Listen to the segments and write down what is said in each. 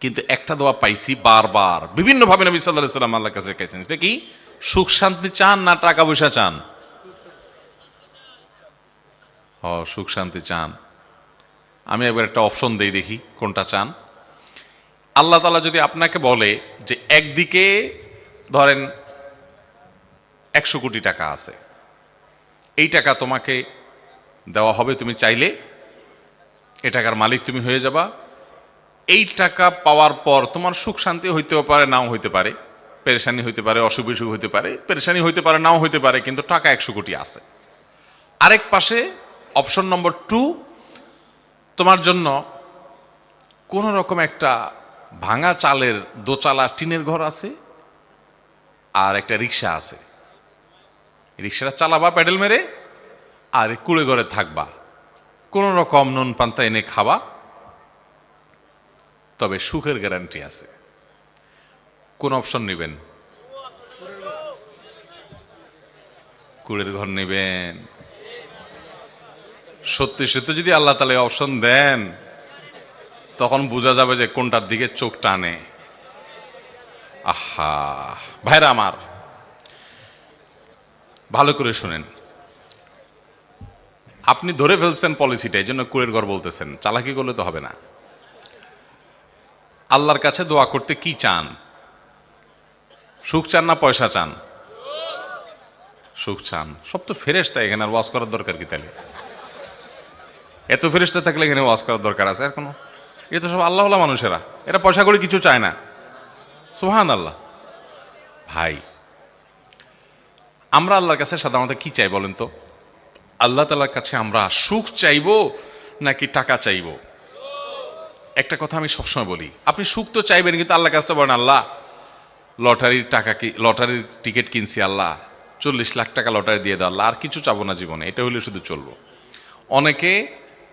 কিন্তু একটা দোয়া পাইছি বারবার। বিভিন্নভাবে নবী সাল্লাহ সাল্লাম আল্লাহ কাছে গেছেন। সেটা কি? সুখ শান্তি চান না টাকা পয়সা চান? ও, সুখ শান্তি চান। আমি একবার একটা অপশন দেই দেখি, কোনটা চান? আল্লাহ তালা যদি আপনাকে বলে যে একদিকে ধরেন একশো কোটি টাকা আছে, এই টাকা তোমাকে দেওয়া হবে, তুমি চাইলে এ টাকার মালিক তুমি হয়ে যাবা। এই টাকা পাওয়ার পর তোমার সুখ শান্তি হইতেও পারে, নাও হইতে পারে। পেরেশানি হইতে পারে অসুখ বিসুখ হইতে পারে। পেরেশানি হইতে পারে, নাও হইতে পারে, কিন্তু টাকা একশো কোটি আছে। আরেক পাশে অপশন নম্বর টু তোমার জন্য কোন রকম একটা ভাঙা চালের দোচালা টিনের ঘর আছে আর একটা রিক্সা আছে। রিক্সাটা চালাবা প্যাডেল মেরে আর কুড়ে ঘরে থাকবা। কোন রকম নুন পান্তা এনে খাবা। তবে সুখের গ্যারান্টি আছে। কোন অপশন নেবেন? কুড়ের ঘর নেবেন। সত্যি সত্যি যদি আল্লাহ তালে অপশন দেন, তখন বোঝা যাবে যে কোনটার দিকে চোখ টানে। আহা, ভাইরা আমার, ভালো করে শুনেন। আপনি ধরে ফেলছেন পলিসিটা এই জন্য কুড়ের ঘর বলতেছেন। চালাকি করলে তো হবে না। আল্লাহর কাছে দোয়া করতে কি চান? সুখ চান না পয়সা চান? সুখ চান। সব তো ফেরেস্তা এখানে, আর ওয়াজ করার দরকার কি তাহলে? এত ফেরেস্তা থাকলে এখানে ওয়াজ করার দরকার আছে আর কোনো? এ তো সব আল্লাহ মানুষেরা। এরা পয়সা করে কিছু চায় না। সুহান আল্লাহ ভাই, আমরা আল্লাহর কাছে সাধারণত কি চাই বলেন তো? আল্লাহ তালার কাছে আমরা সুখ চাইব নাকি টাকা চাইব? একটা কথা আমি সবসময় বলি, আপনি সুখ তো চাইবেন কিন্তু আল্লাহ কাছে বলেন, আল্লাহ, লটারির টাকা কি, লটারির টিকিট কিনছি, আল্লাহ, চল্লিশ লাখ টাকা লটারি দিয়ে দাও, আল্লাহ, আর কিছু চাবো না জীবনে, এটা হলে শুধু চলবো। অনেকে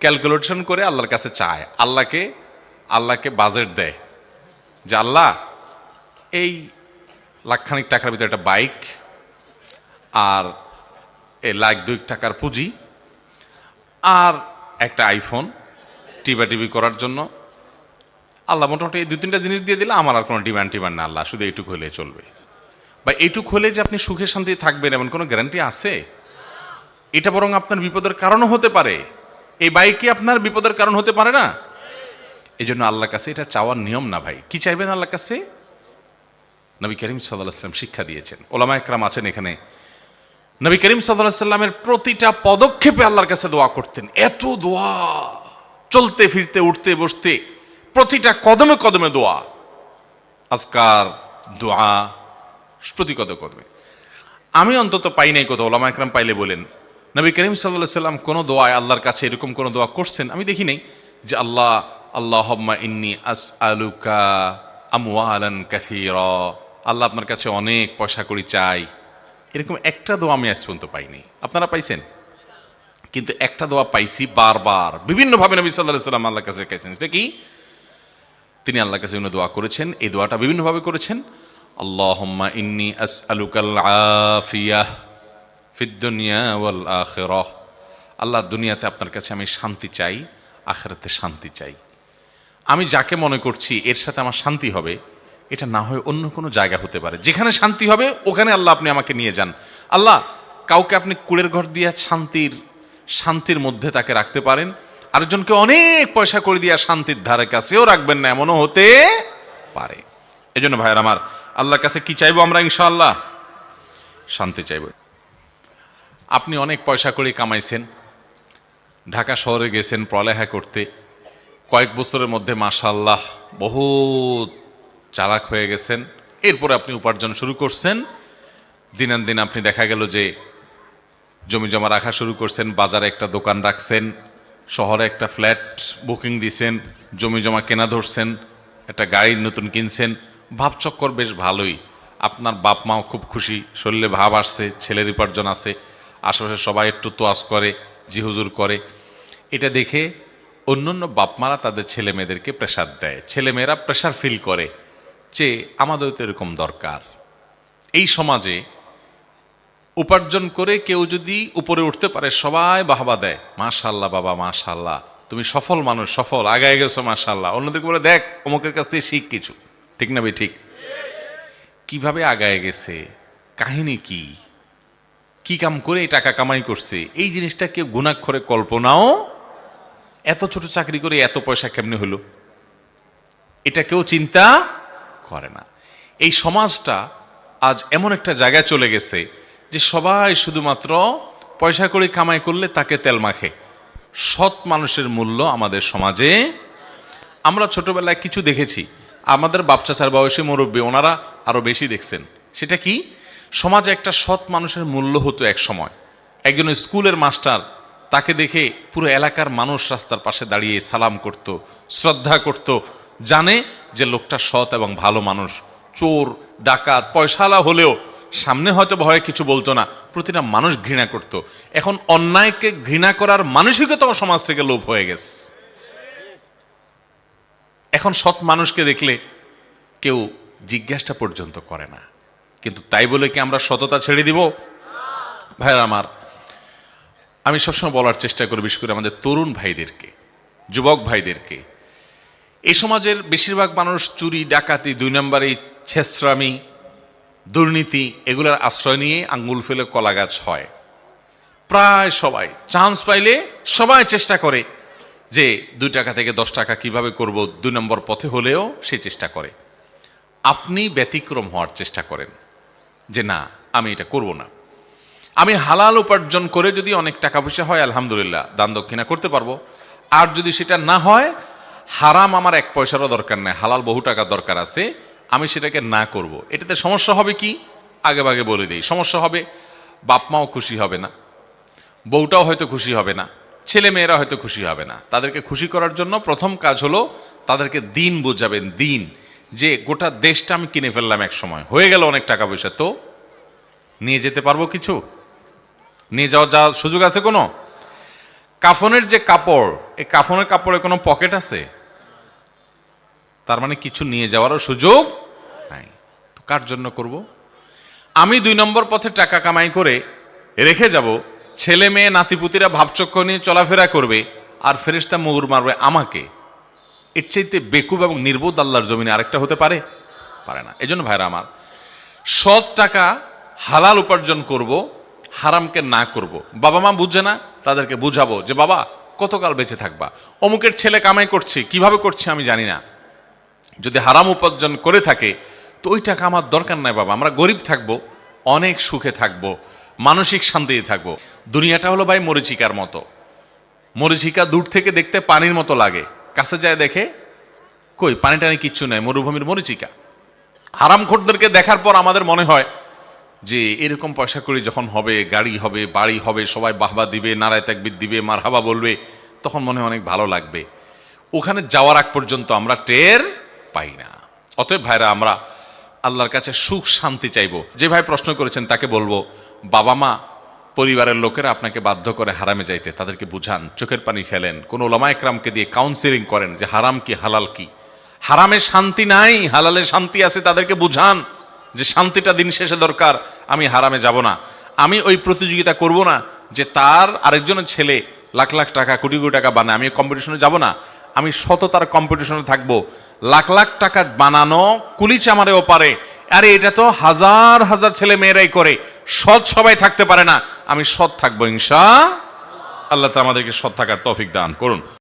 ক্যালকুলেশন করে আল্লাহর কাছে চায়, আল্লাহকে আল্লাহকে বাজেট দেয় যে, আল্লাহ, এই লাখখানিক টাকার ভিতরে একটা বাইক আর এই লাখ দুই টাকার পুঁজি আর একটা আইফোন টিভি করার জন্য আল্লাহ মোটামুটি এই দু তিনটা জিনিস দিয়ে দিলে আমার আর কোনো ডিমান্ড টিমান্ড না আল্লাহ, শুধু এইটুকু হলে চলবে। বা এইটুকু হলে যে আপনি সুখে শান্তি থাকবেন এমন কোনো গ্যারান্টি আছে? এটা বরং আপনার বিপদের কারণও হতে পারে। এই বাইকে আপনার বিপদের কারণ হতে পারে না? এই জন্য আল্লাহর কাছে এটা চাওয়ার নিয়ম না ভাই। কি চাইবেন আল্লাহর কাছে? নবী করিম সাল্লাম শিক্ষা দিয়েছেন। ওলামা একরাম আছেন এখানে। নবী করিম সাল্লামের প্রতিটা পদক্ষেপে আল্লাহর কাছে দোয়া করতেন। এত দোয়া, চলতে, ফিরতে, উঠতে, বসতে। প্রতিটা কদমে কদমে দোয়া। আজকার, দোয়া, প্রতি কদ কদমে। আমি অন্তত পাই নাই কোথাও, ওলামা একরাম পাইলে বলেন। নবী করিম সাল্লাহ সাল্লাম কোনো দোয়ায় আল্লাহর কাছে এরকম কোনো দোয়া করছেন? আমি দেখি নাই যে আল্লাহ আল্লাহ ইন্নি আস আলুকা আমওয়ালান কাসীর। আল্লাহ আপনার কাছে অনেক পয়সা করি চাই। এরকম একটা দোয়া আমি আজ পর্যন্ত পাইনি আপনারা পাইছেন? কিন্তু একটা দোয়া পাইছি বারবার। বিভিন্নভাবে নবী সাল্লাহ সাল্লাম আল্লাহর কাছে গেছেন সেটা কি? তিনি আল্লাহ কাছে উনি দোয়া করেছেন। এই দোয়াটা বিভিন্নভাবে করেছেন। আল্লাহুম্মা ইন্নি আসআলুকাল আফিয়াহ ফিদ দুনিয়া ওয়াল আল্লাহ দুনিয়াতে আপনার কাছে আমি শান্তি চাই, আখেরাতে শান্তি চাই। আমি যাকে মনে করছি এর সাথে আমার শান্তি হবে, এটা না হয় অন্য কোনো জায়গা হতে পারে। যেখানে শান্তি হবে, ওখানে আল্লাহ আপনি আমাকে নিয়ে যান। আল্লাহ, কাউকে আপনি কুড়ের ঘর দিয়ে শান্তির শান্তির মধ্যে তাকে রাখতে পারেন। আরেকজনকে অনেক পয়সা করে দিয়া শান্তির ধারে কাছেও রাখবেন না, এমনও হতে পারে। এই জন্য ভাইয়ের আমার, আল্লাহর কাছে কি চাইব আমরা ইনশাআল্লাহ? শান্তি চাইব। আপনি অনেক পয়সা করে কামাইছেন, ঢাকা শহরে গেছেন, পড়ালেখা করতে, কয়েক বছরের মধ্যে মাশাল্লাহ বহুত চালাক হয়ে গেছেন, এরপরে আপনি উপার্জন শুরু করছেন দিনান দিন আপনি দেখা গেল যে জমি জমা রাখা শুরু করছেন, বাজারে একটা দোকান রাখছেন শহরে একটা ফ্ল্যাট বুকিং দিছেন, জমি জমা কেনা ধরছেন, একটা গাড়ি নতুন কিনছেন ভাবচক্কর বেশ ভালোই। আপনার বাপ মাও খুব খুশি, শরীরে ভাব আসছে, ছেলের উপার্জন আছে, আশেপাশে সবাই একটু তোয়াজ করে, জি হুজুর করে। এটা দেখে অন্যান্য বাপমারা তাদের ছেলে মেয়েদেরকে প্রেশার দেয়। ছেলেমেয়েরা প্রেশার ফিল করে যে আমাদের তো এরকম দরকার। এই সমাজে উপার্জন করে কেউ যদি উপরে উঠতে পারে, সবাই বাহবা দেয় মাশাল্লাহ বাবা মাশাল্লাহ তুমি সফল মানুষ, সফল, আগায় গেছো মাশাল্লাহ অন্যদিকে বলে, দেখ, অমুকের কাছ থেকে শিখ কিছু। ঠিক না ভাই, ঠিক? কীভাবে আগায় গেছে? কাহিনী কি? কি কাম করে এই টাকা কামাই করছে? এই জিনিসটা কেউ গুণাক্ষরে কল্পনাও এত ছোট চাকরি করে এত পয়সা কেমনে হলো? এটা কেউ চিন্তা করে না। এই সমাজটা আজ এমন একটা জায়গায় চলে গেছে যে সবাই শুধুমাত্র পয়সা করে কামাই করলে তাকে তেল মাখে। সৎ মানুষের মূল্য আমাদের সমাজে। আমরা ছোটবেলায় কিছু দেখেছি। আমাদের বাপচাচার বয়সী মুরব্বী, ওনারা আরও বেশি দেখছেন। সেটা কি? সমাজে একটা সৎ মানুষের মূল্য হতো এক সময়। একজন স্কুলের মাস্টার তাকে দেখে পুরো এলাকার মানুষ রাস্তার পাশে দাঁড়িয়ে সালাম করত, শ্রদ্ধা করত, জানে যে লোকটা সৎ এবং ভালো মানুষ। চোর, ডাকাত পয়সালা হলেও সামনে হয়তো ভয়ে কিছু বলতো না, প্রতিটা মানুষ ঘৃণা করত। এখন অন্যায়কে ঘৃণা করার মানসিকতাও সমাজ থেকে লোপ হয়ে গেছে। এখন সৎ মানুষকে দেখলে কেউ জিজ্ঞাসা পর্যন্ত করে না। কিন্তু তাই বলে কি আমরা সততা ছেড়ে দিব? ভাইরা আমার, আমি সবসময় বলার চেষ্টা করি বিশেষ করে আমাদের তরুণ ভাইদেরকে, যুবক ভাইদেরকে। এই সমাজের বেশিরভাগ মানুষ চুরি, ডাকাতি, দুই নম্বরে ছেসরামি দুর্নীতি এগুলোর আশ্রয় নিয়ে আঙ্গুল ফেলে কলা গাছ হয়। প্রায় সবাই চান্স পাইলে সবাই চেষ্টা করে যে দুই টাকা থেকে দশ টাকা কীভাবে করব, দুই নম্বর পথে হলেও সে চেষ্টা করে। আপনি ব্যতিক্রম হওয়ার চেষ্টা করেন যে না, আমি এটা করব না। আমি হালাল উপার্জন করে যদি অনেক টাকা পয়সা হয়, আলহামদুলিল্লাহ, দান দক্ষিণা করতে পারব। আর যদি সেটা না হয়, হারাম আমার এক পয়সারও দরকার নেই, হালাল বহু টাকা দরকার আছে। আমি সেটাকে না করব। এটাতে সমস্যা হবে কি? আগে ভাগে বলে দিই। সমস্যা হবে, বাপ মাও খুশি হবে না, বউটাও হয়তো খুশি হবে না, ছেলে মেয়েরা হয়তো খুশি হবে না। তাদেরকে খুশি করার জন্য প্রথম কাজ হলো, তাদেরকে দিন বোঝাবেন, দিন। যে গোটা দেশটা আমি কিনে ফেললাম এক সময়। হয়ে গেল অনেক টাকা পয়সা। তো নিয়ে যেতে পারব কিছু? নিয়ে যাওয়ার যা সুযোগ আছে কোনো? কাফনের যে কাপড় এই কাফনের কাপড়ে কোনো পকেট আছে? তার মানে কিছু নিয়ে যাওয়ারও সুযোগ নাই। তো কার জন্য করব? আমি দুই নম্বর পথে টাকা কামাই করে রেখে যাব, ছেলে মেয়ে, নাতিপুতিরা ভাবচক্ষ নিয়ে চলাফেরা করবে আর ফেরেশতা মুগুর মারবে আমাকে। এর চাইতে বেকুব এবং নির্বোধ আল্লাহর জমিনে আরেকটা হতে পারে? পারে না। এজন্য ভাইরা আমার, সৎ টাকা হালাল উপার্জন করব, হারামকে না করব। বাবা মা বুঝছে না, তাদেরকে বুঝাবো যে, বাবা, কতকাল বেঁচে থাকবা? অমুকের ছেলে কামাই করছে, কীভাবে করছে আমি জানি না। যদি হারাম উপার্জন করে থাকে তো ওই টাকা আমার দরকার নাই বাবা, আমরা গরিব থাকব, অনেক সুখে থাকব, মানসিক শান্তিতে থাকব। দুনিয়াটা হলো ভাই মরিচিকার মতো। মরিচিকা দূর থেকে দেখতে পানির মতো লাগে। কাছে যায় দেখে, কই পানি টানি কিচ্ছু নাই, মরুভূমির মরিচিকা। হারাম খোরদেরকে দেখার পর আমাদের মনে হয় যে এরকম পয়সা করে যখন হবে, গাড়ি হবে, বাড়ি হবে, সবাই বাহবা দিবে, নারায় তাকবির দিবে মার হাবা বলবে, তখন মনে অনেক ভালো লাগবে। ওখানে যাওয়ার আগ পর্যন্ত আমরা টের পাই না। অতএব ভাইরা, আমরা আল্লাহর কাছে সুখ, শান্তি চাইব। যে ভাই প্রশ্ন করেছেন, তাকে বলব, বাবা মা, পরিবারের লোকেরা আপনাকে বাধ্য করে হারামে যাইতে, তাদেরকে বুঝান, চোখের পানি ফেলেন। কোন ওলামা একরামকে দিয়ে কাউন্সিলিং করেন যে, হারাম কি, হালাল কি? হারামে শান্তি নাই, হালালে শান্তি আছে, তাদেরকে বুঝান যে, শান্তিটা দিন শেষে দরকার, আমি হারামে যাব না। আমি ওই প্রতিযোগিতা করব না যে, তার আরেকজনের ছেলে লাখ লাখ টাকা, কোটি কোটি টাকা বানায়, আমি কম্পিটিশনে যাব না। আমি সততার কম্পিটিশনে থাকব। লাখ লাখ টাকা বানানো কুলি চামারেও পারে। আরে এটা তো হাজার হাজার ছেলে মেয়েরাই করে। সৎ সবাই থাকতে পারে না। আমি সৎ থাকব ইনশা আল্লাহ আমাদেরকে সৎ থাকার তৌফিক দান করুন।